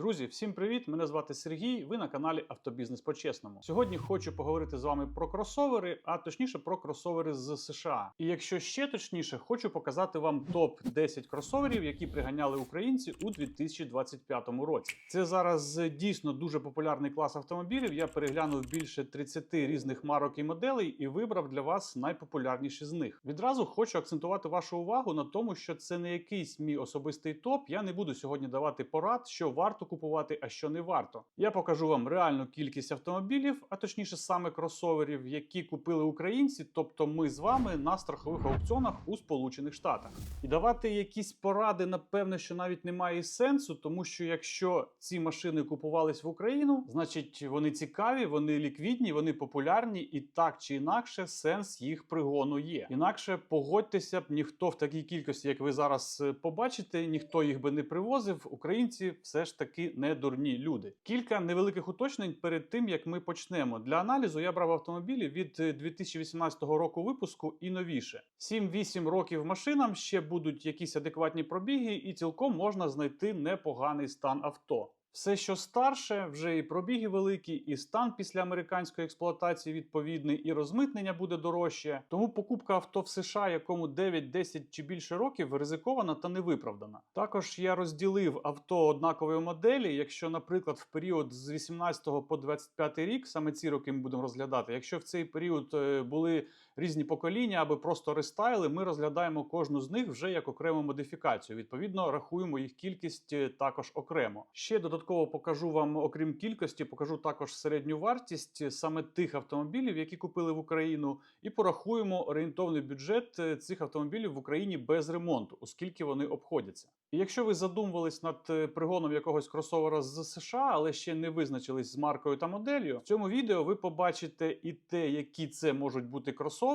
Друзі, всім привіт! Мене звати Сергій. Ви на каналі Автобізнес по-чесному. Сьогодні хочу поговорити з вами про кросовери, а точніше про кросовери з США. І якщо ще точніше, хочу показати вам топ 10 кросоверів, які приганяли українці у 2025 році. Це зараз дійсно дуже популярний клас автомобілів. Я переглянув більше 30 різних марок і моделей і вибрав для вас найпопулярніші з них. Відразу хочу акцентувати вашу увагу на тому, що це не якийсь мій особистий топ. Я не буду сьогодні давати порад, що варто купувати, а що не варто. Я покажу вам реальну кількість автомобілів, а точніше саме кросоверів, які купили українці, тобто ми з вами на страхових аукціонах у Сполучених Штатах. І давати якісь поради, напевне, що навіть немає сенсу, тому що якщо ці машини купувались в Україну, значить вони цікаві, вони ліквідні, вони популярні, і так чи інакше сенс їх пригону є. Інакше погодьтеся б, ніхто в такій кількості, як ви зараз е, побачите, ніхто їх би не привозив. Українці все ж таки не дурні люди. Кілька невеликих уточнень перед тим як ми почнемо. Для аналізу я брав автомобілі від е, 2018 року випуску і новіше. 7-8 років машинам ще будуть якісь адекватні пробіги, і цілком можна знайти непоганий стан авто. Все, що старше, вже і пробіги великі, і стан після американської експлуатації відповідний, і розмитнення буде дорожче. Тому покупка авто в США, якому 9, 10 чи більше років, ризикована та невиправдана. Також я розділив авто однакової моделі. Якщо, наприклад, в період з 18 по 25 рік, саме ці роки ми будемо розглядати. Якщо в цей період е, були різні покоління або просто рестайли, ми розглядаємо кожну з них вже як окрему модифікацію. Відповідно, рахуємо їх кількість е, також окремо. Ще додатково покажу вам, окрім кількості, покажу також середню вартість е, саме тих автомобілів, які купили в Україну, і порахуємо орієнтовний бюджет е, цих автомобілів в Україні без ремонту, оскільки вони обходяться. І якщо ви задумувались над пригоном якогось кросовера з США, але ще не визначились з маркою та моделлю, в цьому відео ви побачите і те, які це можуть бути кросовери,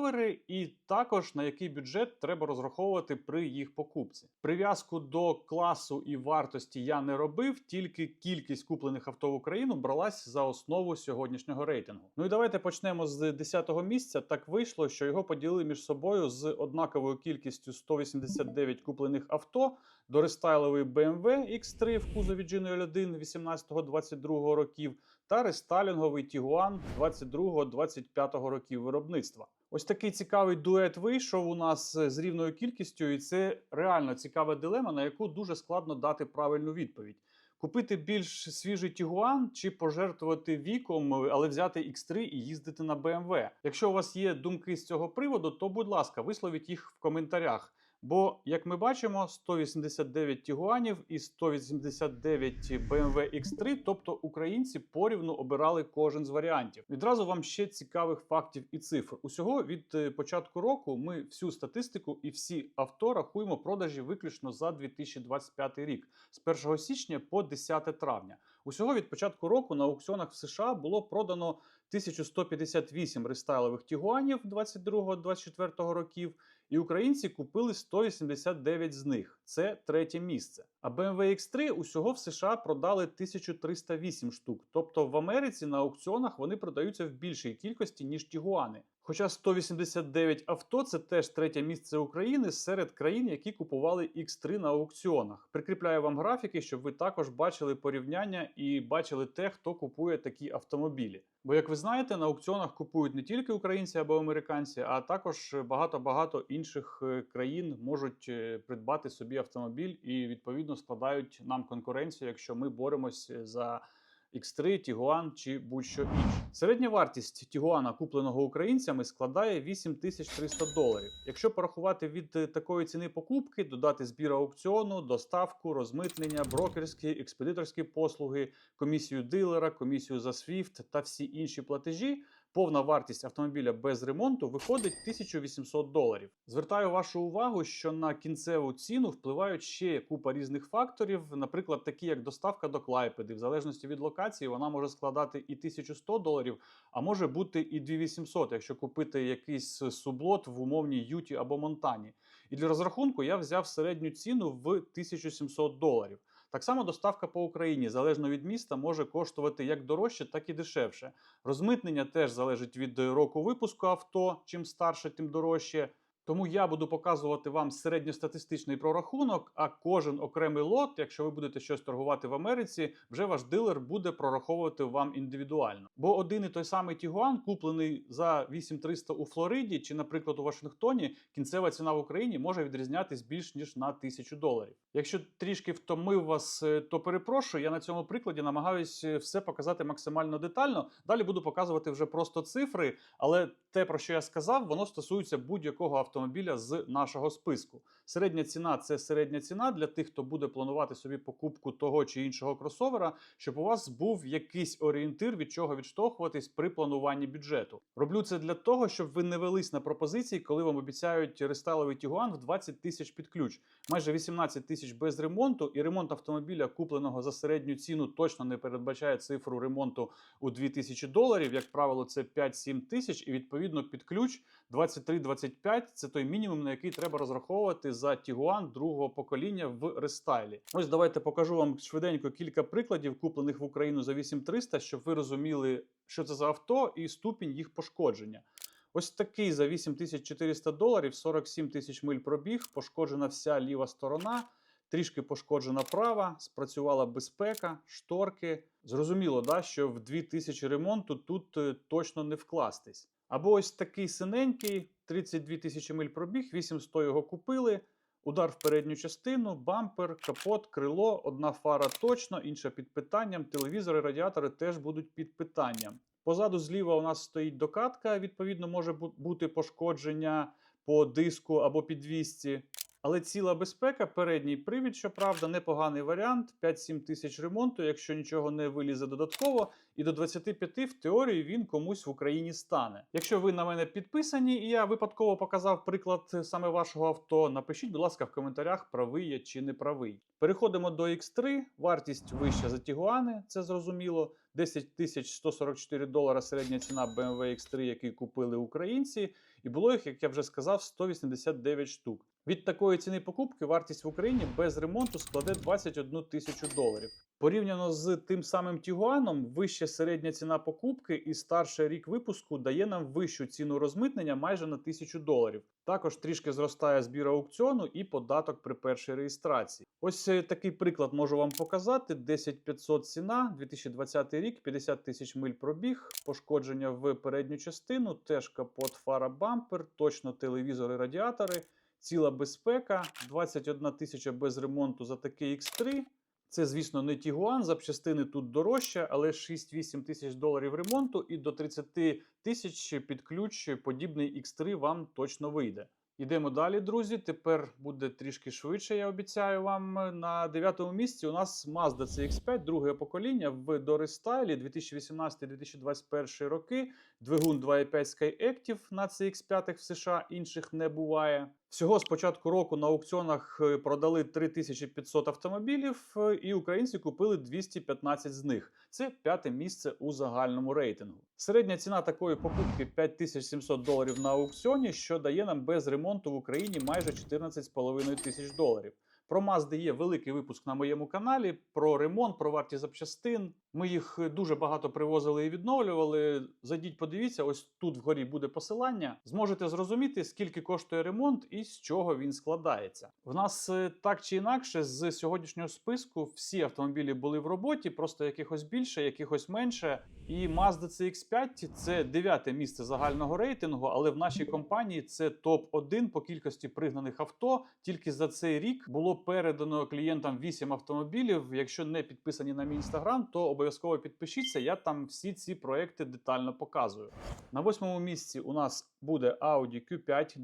і також на який бюджет треба розраховувати при їх покупці. Прив'язку до класу і вартості я не робив, тільки кількість куплених авто в Україну бралась за основу сьогоднішнього рейтингу. Ну і давайте почнемо з 10-го місця. Так вийшло, що його поділили між собою з однаковою кількістю 189 куплених авто до рестайловий BMW X3 в кузові G01 18-22 років та рестайлінговий Tiguan 22-25 років виробництва. Ось такий цікавий дует вийшов у нас з рівною кількістю, і це реально цікава дилема, на яку дуже складно дати правильну відповідь. Купити більш свіжий Тігуан чи пожертвувати віком, але взяти X3 і їздити на BMW. Якщо у вас є думки з цього приводу, то будь ласка, висловіть їх в коментарях. Бо, як ми бачимо, 189 Тігуанів і 189 BMW X3, тобто українці порівну обирали кожен з варіантів. Відразу вам ще цікавих фактів і цифр. Усього від е, початку року ми всю статистику і всі авто рахуємо продажі виключно за 2025 рік з 1 січня по 10 травня. Усього від початку року на аукціонах в США було продано 1158 рестайлових тігуанів 22-24 років, і українці купили 189 з них. Це третє місце. А BMW X3 усього в США продали 1308 штук. Тобто в Америці на аукціонах вони продаються в більшій кількості ніж тігуани. Хоча 189 авто це теж третє місце України серед країн, які купували X3 на аукціонах. Прикріпляю вам графіки, щоб ви також бачили порівняння і бачили те, хто купує такі автомобілі. Бо, як ви знаєте, на аукціонах купують не тільки українці або американці, а також багато-багато інших е, країн можуть е, придбати собі автомобіль і відповідно складають нам конкуренцію, якщо ми боремось за. X3, Тігуан чи будь-що інше. Середня вартість Тігуана, купленого українцями, складає 8300 доларів. Якщо порахувати від е, такої ціни покупки, додати збір аукціону, доставку, розмитнення, брокерські, експедиторські послуги, комісію дилера, комісію за SWIFT та всі інші платежі. Повна вартість автомобіля без ремонту виходить 1800 доларів. Звертаю вашу увагу, що на кінцеву ціну впливають ще купа різних факторів, наприклад, такі як доставка до Клайпеди. В залежності від локації вона може складати і 1100 доларів, а може бути і 2800, якщо купити якийсь сублот в умовній Юті або Монтані. І для розрахунку я взяв середню ціну в 1700 доларів. Так само доставка по Україні, залежно від міста, може коштувати як дорожче, так і дешевше. Розмитнення теж залежить від року випуску авто. Чим старше, тим дорожче. Тому я буду показувати вам середньостатистичний прорахунок, а кожен окремий лот, якщо ви будете щось торгувати в Америці, вже ваш дилер буде прораховувати вам індивідуально. Бо один і той самий Тігуан, куплений за 8300 у Флориді чи, наприклад, у Вашингтоні, кінцева ціна в Україні може відрізнятись більш ніж на 1000 доларів. Якщо трішки втомив вас, е, то перепрошую. Я на цьому прикладі намагаюсь е, все показати максимально детально. Далі буду показувати вже просто цифри, але те, про що я сказав, воно стосується будь-якого автомобіля з нашого списку. Середня ціна це середня ціна для тих, хто буде планувати собі покупку того чи іншого кросовера, щоб у вас був якийсь орієнтир, від чого відштовхуватись при плануванні бюджету. Роблю це для того, щоб ви не велись на пропозиції, коли вам обіцяють рестайловий Тігуан в 20 тисяч під ключ, майже 18 тисяч без ремонту, і ремонт автомобіля, купленого за середню ціну, точно не передбачає цифру ремонту у 2000 доларів. Як правило, це 5-7 тисяч, і відповідно під ключ 23-25 – це той мінімум, на який треба розраховувати за Тігуан другого покоління в рестайлі. Ось давайте покажу вам швиденько кілька прикладів, куплених в Україну за 8300, щоб ви розуміли, що це за авто і ступінь їх пошкодження. Ось такий за 8400 доларів, 47 тисяч миль пробіг, пошкоджена вся ліва сторона. Трішки пошкоджена права, спрацювала безпека, шторки. Зрозуміло, да, що в 2000 ремонту тут е, точно не вкластись. Або ось такий синенький, 32 тисячі миль пробіг, 800 його купили. Удар в передню частину, бампер, капот, крило, одна фара точно, інша під питанням. Телевізори, радіатори теж будуть під питанням. Позаду зліва у нас стоїть докатка, відповідно, може бути пошкодження по диску або підвісці. Але ціла безпека, передній привід, щоправда, непоганий варіант. 5-7 тисяч ремонту, якщо нічого не вилізе додатково, і до 25 в теорії він комусь в Україні стане. Якщо ви на мене підписані, і я випадково показав приклад саме вашого авто, напишіть, будь ласка, в коментарях, правий я чи не правий. Переходимо до X3. Вартість вища за Тігуани, це зрозуміло. 10 тисяч 144 долара середня ціна BMW X3, який купили українці, і було їх, як я вже сказав, 189 штук. Від такої ціни покупки вартість в Україні без ремонту складе 21 тисячу доларів. Порівняно з тим самим Тігуаном, вища середня ціна покупки і старший рік випуску дає нам вищу ціну розмитнення майже на тисячу доларів. Також трішки зростає збір аукціону і податок при першій реєстрації. Ось е, такий приклад можу вам показати: 10500 ціна, 2020 рік, 50 тисяч миль пробіг, пошкодження в передню частину, теж капот, фара, бампер, точно телевізори, радіатори. Ціла безпека, 21 тисяча без ремонту за такий X3. Це, звісно, не Тігуан, запчастини тут дорожче, але 6-8 тисяч доларів ремонту і до 30 тисяч під ключ подібний X3 вам точно вийде. Йдемо далі, друзі. Тепер буде трішки швидше, я обіцяю вам. На дев'ятому місці у нас Mazda CX5, друге покоління в дорестайлі 2018-2021 роки. Двигун 2.5 SkyActiv на CX5 в США, інших не буває. Всього з початку року на аукціонах е, продали 3500 автомобілів, е, і українці купили 215 з них. Це п'яте місце у загальному рейтингу. Середня ціна такої покупки 5700 доларів на аукціоні, що дає нам без ремонту в Україні майже 14,5 тисяч доларів. Про Mazda є великий випуск на моєму каналі про ремонт, про вартість запчастин. Ми їх дуже багато привозили і відновлювали. Зайдіть, подивіться, ось тут вгорі буде посилання. Зможете зрозуміти, скільки коштує ремонт і з чого він складається. В нас е, так чи інакше з сьогоднішнього списку всі автомобілі були в роботі, просто якихось більше, якихось менше. І Mazda CX5 – це дев'яте місце загального рейтингу, але в нашій компанії це топ 1 по кількості пригнаних авто. Тільки за цей рік було передано клієнтам 8 автомобілів. Якщо не підписані на мій інстаграм, то обов'язково підпишіться. Я там всі ці проекти детально показую. На восьмому місці у нас буде Audi Q5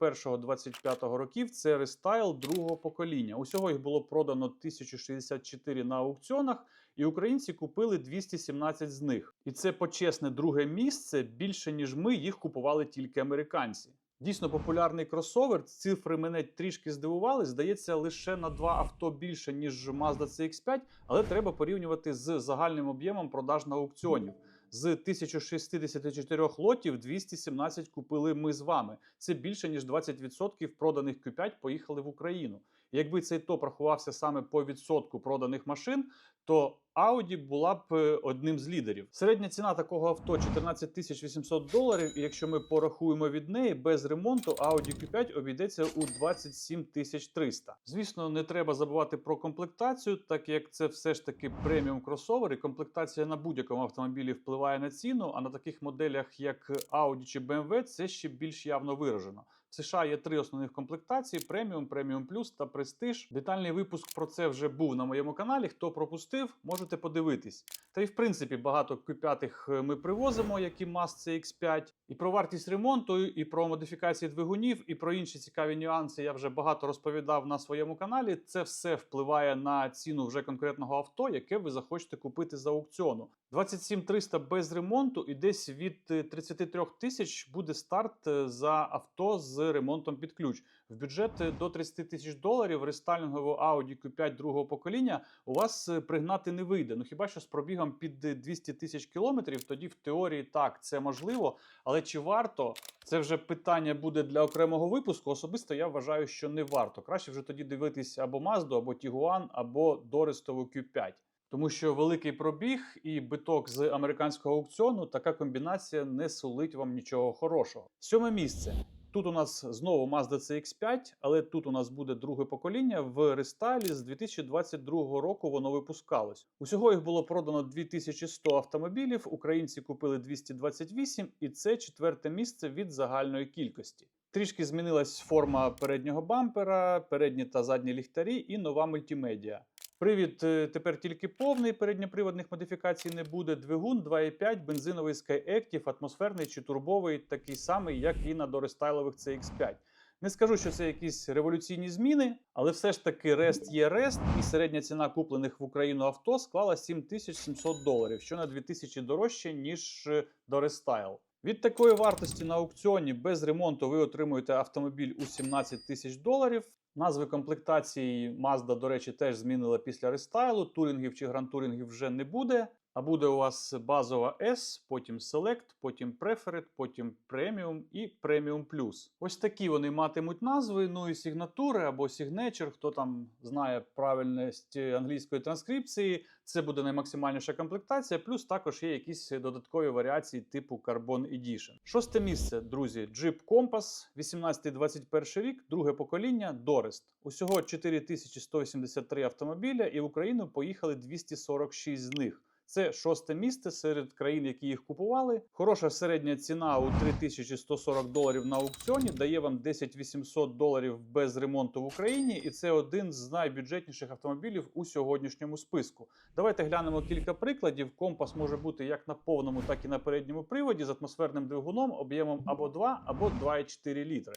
2021-2025 років. Це рестайл другого покоління. Усього їх було продано 1064 на аукціонах. І українці купили 217 з них. І це почесне друге місце більше ніж ми їх купували тільки американці. Дійсно популярний кросовер. Цифри мене трішки здивували. Здається, лише на два авто більше ніж Mazda CX-5, але треба порівнювати з загальним об'ємом продаж на аукціонів. З 1064 лотів 217 купили ми з вами. Це більше ніж 20% проданих Q5 поїхали в Україну. Якби цей топ рахувався саме по відсотку проданих машин, то Audi була б е, одним з лідерів. Середня ціна такого авто 14 тисяч 800 доларів. І якщо ми порахуємо від неї без ремонту, Audi Q5 обійдеться у 27 тисяч 300. Звісно, не треба забувати про комплектацію, так як це все ж таки преміум кросовер, і комплектація на будь-якому автомобілі впливає на ціну. А на таких моделях, як Audi чи BMW, це ще більш явно виражено. В США є три основних комплектації: преміум, преміум плюс та престиж. Детальний випуск про це вже був на моєму каналі. Хто пропустив, можете подивитись. Та й в принципі багато Q5 ми привозимо, як і Maz CX5. І про вартість ремонту, і про модифікації двигунів, і про інші цікаві нюанси я вже багато розповідав на своєму каналі. Це все впливає на ціну вже конкретного авто, яке ви захочете купити за аукціону. 27 300 без ремонту, і десь від е, 33 тисяч буде старт е, за авто з ремонтом під ключ. В бюджет е, до 30 тисяч доларів рестайлінгову Audi Q5 другого покоління у вас е, пригнати не вийде. Ну хіба що з пробігом під е, 200 тисяч кілометрів, тоді в теорії так це можливо. Але чи варто? Це вже питання буде для окремого випуску. Особисто я вважаю, що не варто. Краще вже тоді дивитись або Mazda, або Tiguan, або Дорестову Q5. Тому що великий пробіг і биток з американського аукціону така комбінація не сулить вам нічого хорошого. Сьоме місце. Тут у нас знову Mazda CX5, але тут у нас буде друге покоління в рестайлі з 2022 року. Воно випускалось. Усього їх було продано 2100 автомобілів. Українці купили 228, і це четверте місце від загальної кількості. Трішки змінилась форма переднього бампера, передні та задні ліхтарі і нова мультимедіа. Привід е, тепер тільки повний, передньоприводних модифікацій не буде. Двигун 2.5, бензиновий Skyactiv, атмосферний чи турбовий, такий самий, як і на дорестайлових CX5. Не скажу, що це якісь революційні зміни, але все ж таки рест є рест, і середня ціна куплених в Україну авто склала 7700 доларів, що на 2000 дорожче, ніж е, до рестайл. Від такої вартості на аукціоні без ремонту ви отримуєте автомобіль у 17 тисяч доларів. Назви комплектації Mazda, до речі, теж змінила після рестайлу. Турінгів чи гран-турінгів вже не буде. А буде у вас базова S, потім Select, потім Preferred, потім Premium і Premium Plus. Ось такі вони матимуть назви. Ну і сигнатури або Signature, хто там знає правильність англійської транскрипції. Це буде наймаксимальніша комплектація, плюс також є якісь додаткові варіації типу Carbon Edition. Шосте місце, друзі, Jeep Compass, 18-21 рік, друге покоління, Дорест. Усього 4183 автомобіля, і в Україну поїхали 246 з них. Це шосте місце серед країн, які їх купували. Хороша середня ціна у 3140 доларів на аукціоні дає вам 10 800 доларів без ремонту в Україні, і це один з найбюджетніших автомобілів у сьогоднішньому списку. Давайте глянемо кілька прикладів. Компас може бути як на повному, так і на передньому приводі з атмосферним двигуном об'ємом або 2, або 2,4 літри.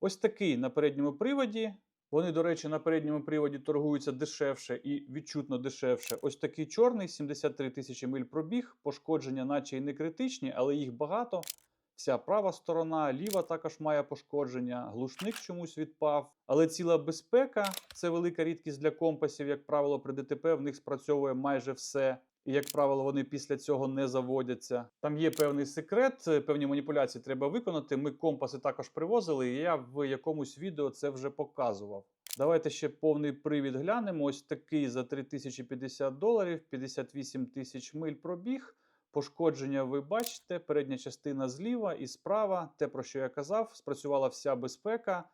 Ось такий на передньому приводі. Вони, до речі, на передньому приводі торгуються дешевше і відчутно дешевше. Ось такий чорний, 73 тисячі миль пробіг, пошкодження, наче й не критичні, але їх багато. Вся права сторона, ліва також має пошкодження, глушник чомусь відпав. Але ціла безпека це велика рідкість для компасів. Як правило, при ДТП в них спрацьовує майже все. І, як правило, вони після цього не заводяться. Там є певний секрет, е, певні маніпуляції треба виконати. Ми компаси також привозили, і я в якомусь відео це вже показував. Давайте ще повний привід глянемо. Ось такий за 3050 доларів, 58 тисяч миль пробіг. Пошкодження ви бачите, передня частина зліва і справа, те, про що я казав, спрацювала вся безпека.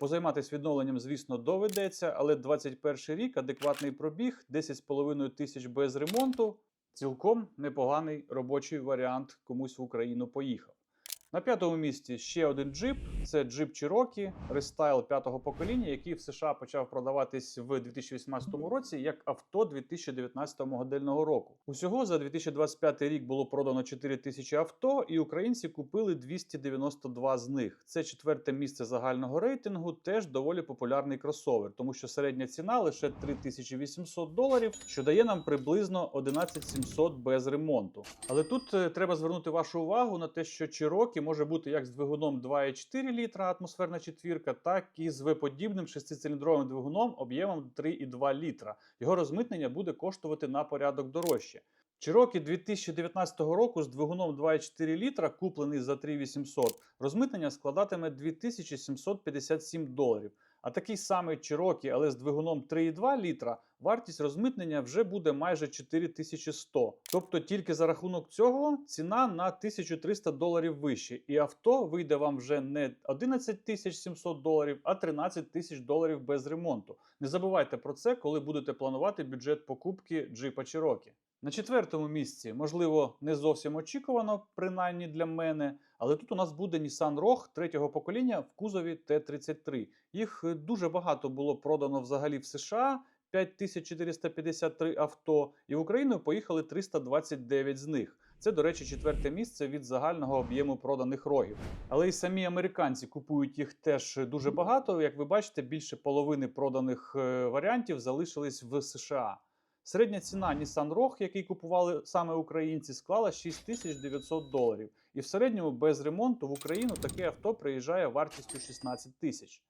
Позайматися відновленням, звісно, доведеться, але 21 рік адекватний пробіг, 10,5 тисяч без ремонту. Цілком непоганий робочий варіант комусь в Україну поїхав. На п'ятому місці ще один джип. Це джип Cherokee рестайл п'ятого покоління, який в США почав продаватись в 2018 році як авто 2019 модельного року. Усього за 2025 рік було продано 4 тисячі авто, і українці купили 292 з них. Це четверте місце загального рейтингу. Теж доволі популярний кросовер, тому що середня ціна лише 3800 доларів, що дає нам приблизно 11700 без ремонту. Але тут е, треба звернути вашу увагу на те, що Cherokee може бути як з двигуном 2,4 літра атмосферна четвірка, так і з V-подібним шестициліндровим двигуном об'ємом 3,2 літра. Його розмитнення буде коштувати на порядок дорожче. Чирокі 2019 року з двигуном 2,4 літра, куплений за 3800, розмитнення складатиме 2757 доларів. А такий самий Cherokee, але з двигуном 3,2 літра, вартість розмитнення вже буде майже 4100. Тобто тільки за рахунок цього ціна на 1300 доларів вище. І авто вийде вам вже не 11 700 доларів, а 13 тисяч доларів без ремонту. Не забувайте про це, коли будете планувати бюджет покупки джипа Cherokee. На четвертому місці, можливо, не зовсім очікувано, принаймні для мене, але тут у нас буде Nissan Rogue третього покоління в кузові Т-33. Їх е, дуже багато було продано взагалі в США. 5453 авто, і в Україну поїхали 329 з них. Це, до речі, четверте місце від загального об'єму проданих рогів. Але і самі американці купують їх теж дуже багато. Як ви бачите, більше половини проданих е, варіантів залишились в США. Середня ціна Nissan Rogue, який купували саме українці, склала 6900 доларів. І в середньому без ремонту в Україну таке авто приїжджає вартістю 16 тисяч.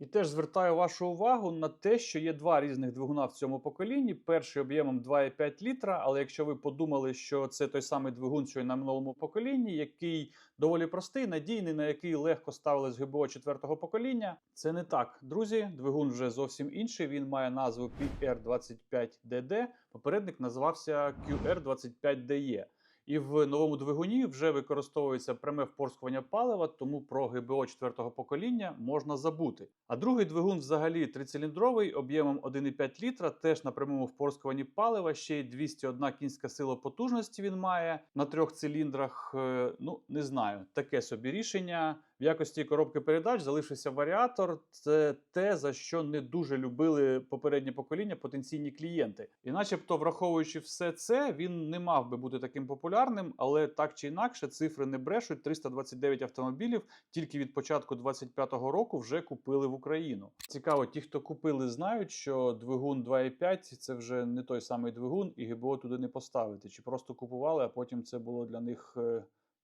І теж звертаю вашу увагу на те, що є два різних двигуна в цьому поколінні. Перший об'ємом 2,5 літра. Але якщо ви подумали, що це той самий двигун, що й на минулому поколінні, який доволі простий, надійний, на який легко ставилось ГБО четвертого покоління, це не так. Друзі, двигун вже зовсім інший. Він має назву PR25DD. Попередник називався QR25DE. І в новому двигуні вже використовується пряме впорскування палива, тому про ГБО четвертого покоління можна забути. А другий двигун, взагалі, трициліндровий, об'ємом 1,5 літра, теж на прямому впорскуванні палива, ще й 201 кінська сила потужності він має на трьох циліндрах. Е, Ну, не знаю, таке собі рішення. В якості коробки передач залишився варіатор. Це те, за що не дуже любили попереднє покоління потенційні клієнти. І, начебто, враховуючи все це, він не мав би бути таким популярним, але так чи інакше, цифри не брешуть. 329 автомобілів тільки від початку 25-го року вже купили в Україну. Цікаво, ті, хто купили, знають, що двигун 2,5 це вже не той самий двигун, і ГБО туди не поставити. Чи просто купували, а потім це було для них.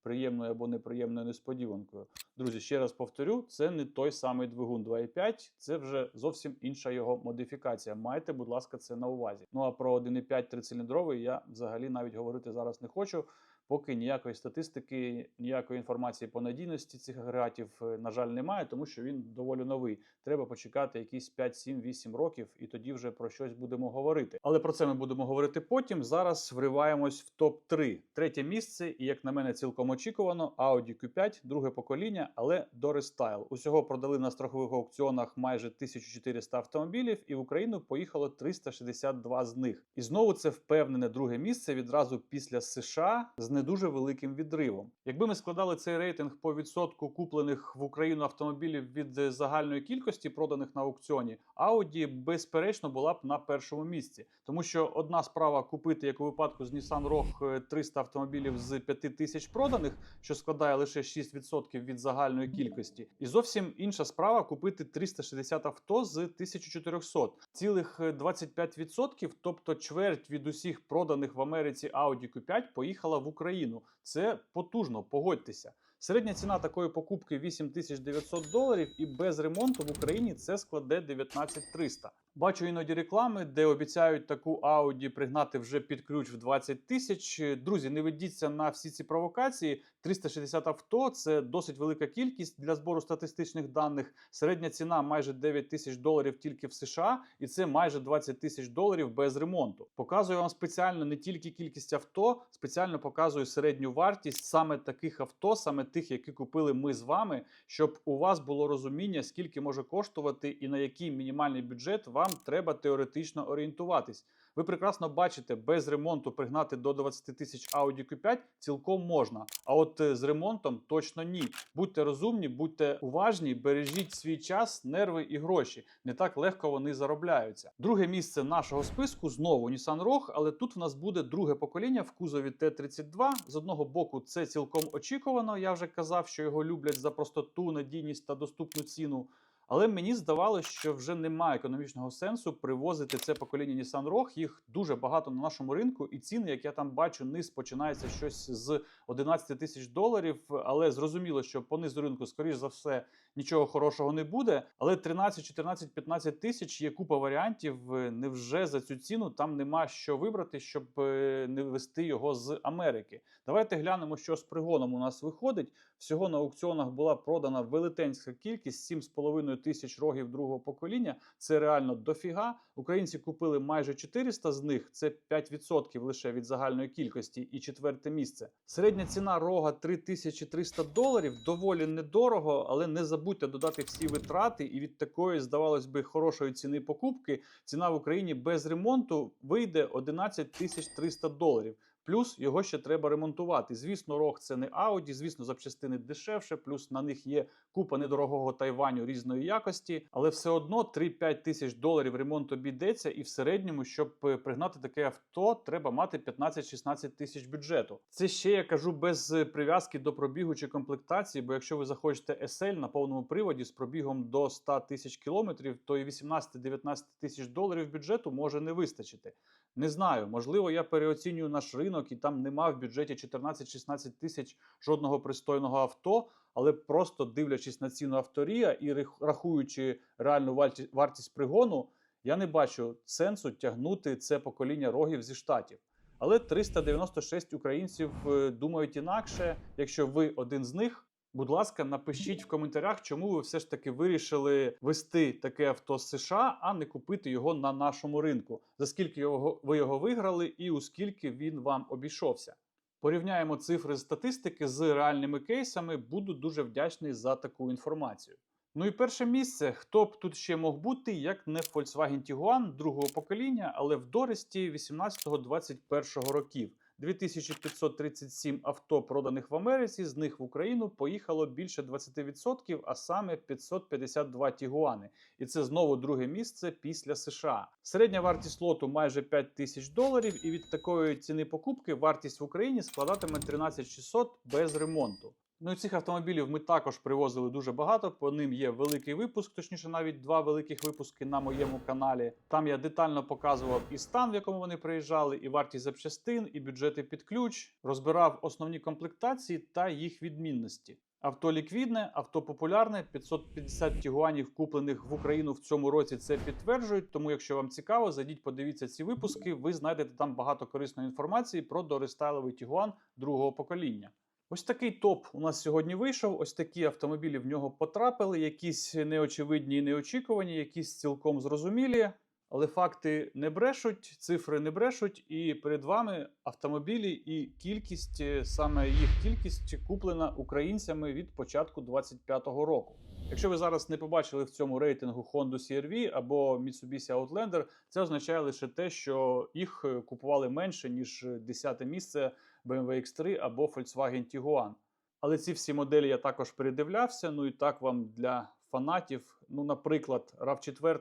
Приємною або неприємною несподіванкою. Друзі, ще раз повторю: це не той самий двигун 2.5, це вже зовсім інша його модифікація. Майте, будь ласка, це на увазі. Ну а про 1.5 трициліндровий я взагалі навіть говорити зараз не хочу. Поки ніякої статистики, ніякої інформації по надійності цих агрегатів, е, на жаль, немає, тому що він доволі новий. Треба почекати якісь 5, 7, 8 років, і тоді вже про щось будемо говорити. Але про це ми будемо говорити потім. Зараз вриваємось в топ 3 Третє місце, і як на мене, цілком очікувано, Audi Q5, друге покоління, але до рестайл. Усього продали на страхових аукціонах майже 1400 автомобілів, і в Україну поїхало 362 з них. І знову це впевнене друге місце відразу після США з не дуже великим відривом. Якби ми складали цей рейтинг по відсотку куплених в Україну автомобілів від е, загальної кількості проданих на аукціоні, Audi безперечно була б на першому місці, тому що одна справа купити, як у випадку з Nissan Rogue, е, 300 автомобілів з 5 тисяч проданих, що складає лише 6% від загальної кількості, і зовсім інша справа купити 360 авто з 1400. Цілих е, 25%, тобто чверть від усіх проданих в Америці Audi Q5 поїхала в Україну. Україну. Це потужно, погодьтеся. Середня ціна такої покупки 8900 доларів, і без ремонту в Україні це складе 19300. Бачу іноді реклами, де обіцяють таку Audi пригнати вже під ключ в 20 тисяч. Друзі, не ведіться на всі ці провокації. 360 авто це досить велика кількість для збору статистичних даних. Середня ціна майже 9 тисяч доларів тільки в США, і це майже 20 тисяч доларів без ремонту. Показую вам спеціально не тільки кількість авто, спеціально показую середню вартість саме таких авто, саме тих, які купили ми з вами, щоб у вас було розуміння, скільки може коштувати і на який мінімальний бюджет вам треба теоретично орієнтуватись. Ви прекрасно бачите, без ремонту пригнати до 20 тисяч Audi Q5 цілком можна. А от е, з ремонтом точно ні. Будьте розумні, будьте уважні, бережіть свій час, нерви і гроші. Не так легко вони заробляються. Друге місце нашого списку знову Nissan Rogue, але тут в нас буде друге покоління в кузові Т-32. З одного боку, це цілком очікувано. Я вже казав, що його люблять за простоту, надійність та доступну ціну. Але мені здавалося, що вже немає економічного сенсу привозити це покоління Nissan Rogue. Їх дуже багато на нашому ринку, і ціни, як я там бачу, низ починається щось з 11 тисяч доларів. Але зрозуміло, що по низу ринку, скоріш за все, нічого хорошого не буде. Але 13, 14, 15 тисяч є купа варіантів. Невже за цю ціну там нема що вибрати, щоб е, не вести його з Америки? Давайте глянемо, що з пригоном у нас виходить. Всього на аукціонах була продана велетенська кількість 7,5 2,5 тисяч рогів другого покоління. Це реально дофіга. Українці купили майже 400 з них. Це 5% лише від загальної кількості, і четверте місце. Середня ціна рога 3300 доларів. Доволі недорого, але не забудьте додати всі витрати. І від такої, здавалось би, хорошої ціни покупки ціна в Україні без ремонту вийде 11 тисяч 300 доларів. Плюс його ще треба ремонтувати. Звісно, рог це не Audi, звісно, запчастини дешевше, плюс на них є купа недорогого Тайваню різної якості, але все одно 3-5 тисяч доларів ремонт обійдеться, і в середньому, щоб е, пригнати таке авто, треба мати 15-16 тисяч бюджету. Це ще я кажу без е, прив'язки до пробігу чи комплектації, бо якщо ви захочете SL на повному приводі з пробігом до 100 тисяч кілометрів, то і 18-19 тисяч доларів бюджету може не вистачити. Не знаю, можливо, я переоцінюю наш ринок і там нема в бюджеті 14-16 тисяч жодного пристойного авто, але просто дивлячись на ціну авторія і рах- рахуючи реальну варті- вартість пригону, я не бачу сенсу тягнути це покоління рогів зі штатів. Але 396 українців е, думають інакше. Якщо ви один з них, будь ласка, напишіть в коментарях, чому ви все ж таки вирішили вести таке авто з США, а не купити його на нашому ринку. За скільки його ви його виграли, і у скільки він вам обійшовся. Порівняємо цифри статистики з реальними кейсами. Буду дуже вдячний за таку інформацію. Ну і перше місце. Хто б тут ще мог бути, як не Volkswagen Tiguan другого покоління, але в Доресті 18-21 років. 2537 авто проданих в Америці, з них в Україну поїхало більше 20%, а саме 552 Тігуани. І це знову друге місце після США. Середня вартість лоту майже 5 тисяч доларів, і від такої ціни покупки вартість в Україні складатиме 13600 без ремонту. Ну і цих автомобілів ми також привозили дуже багато. По ним є великий випуск, точніше, навіть два великих випуски на моєму каналі. Там я детально показував і стан, в якому вони приїжджали, і вартість запчастин, і бюджети під ключ, розбирав основні комплектації та їх відмінності. Авто ліквідне, авто популярне. 550 тігуанів, куплених в Україну в цьому році, це підтверджують. Тому, якщо вам цікаво, зайдіть, подивіться ці випуски. Ви знайдете там багато корисної інформації про дорестайловий тігуан другого покоління. Ось такий топ у нас сьогодні вийшов. Ось такі автомобілі в нього потрапили. Якісь неочевидні і неочікувані, якісь цілком зрозумілі. Але факти не брешуть, цифри не брешуть, і перед вами автомобілі і кількість, е, саме їх кількість куплена українцями від початку 25-го року. Якщо ви зараз не побачили в цьому рейтингу Honda CR-V або Mitsubishi Outlander, це означає лише те, що їх е, купували менше ніж 10 місце BMW X3 або Volkswagen Tiguan. Але ці всі моделі я також передивлявся. Ну і так вам для фанатів. Ну, наприклад, rav 4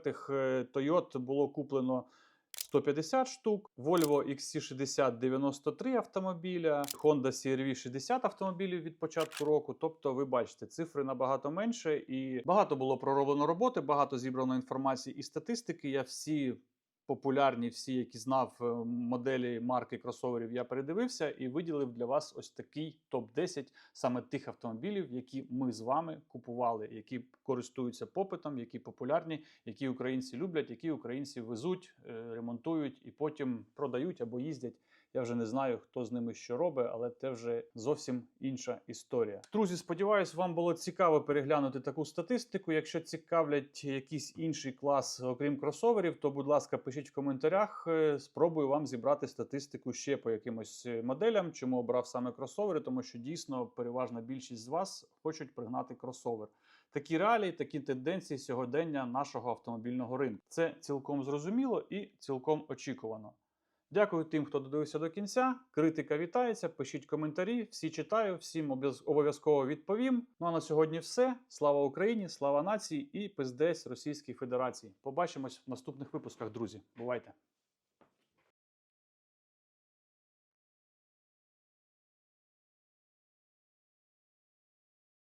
Toyota було куплено 150 штук, Volvo XC60 93 автомобіля, Honda CR-V 60 автомобілів від початку року. Тобто, ви бачите, цифри набагато менше, і багато було пророблено роботи, багато зібрано інформації і статистики. Я всі популярні, всі, які знав е, моделі марки кросоверів, я передивився і виділив для вас ось такий топ-10 саме тих автомобілів, які ми з вами купували, які користуються попитом, які популярні, які українці люблять, які українці везуть, е, ремонтують і потім продають або їздять. Я вже не знаю, хто з ними що робить, але це вже зовсім інша історія. Друзі, сподіваюсь, вам було цікаво переглянути таку статистику. Якщо цікавлять якийсь інший клас, окрім кросоверів, то будь ласка, пишіть в коментарях. Е, Спробую вам зібрати статистику ще по якимось е, моделям, чому обрав саме кросовери, тому що дійсно переважна більшість з вас хочуть пригнати кросовер. Такі реалії, такі тенденції сьогодення нашого автомобільного ринку. Це цілком зрозуміло і цілком очікувано. Дякую тим, хто додивився до кінця. Критика вітається. Пишіть коментарі, всі читаю, всім обов'язково відповім. Ну а на сьогодні все. Слава Україні, слава нації і пиздець Російській Федерації. Побачимось в наступних випусках, друзі. Бувайте!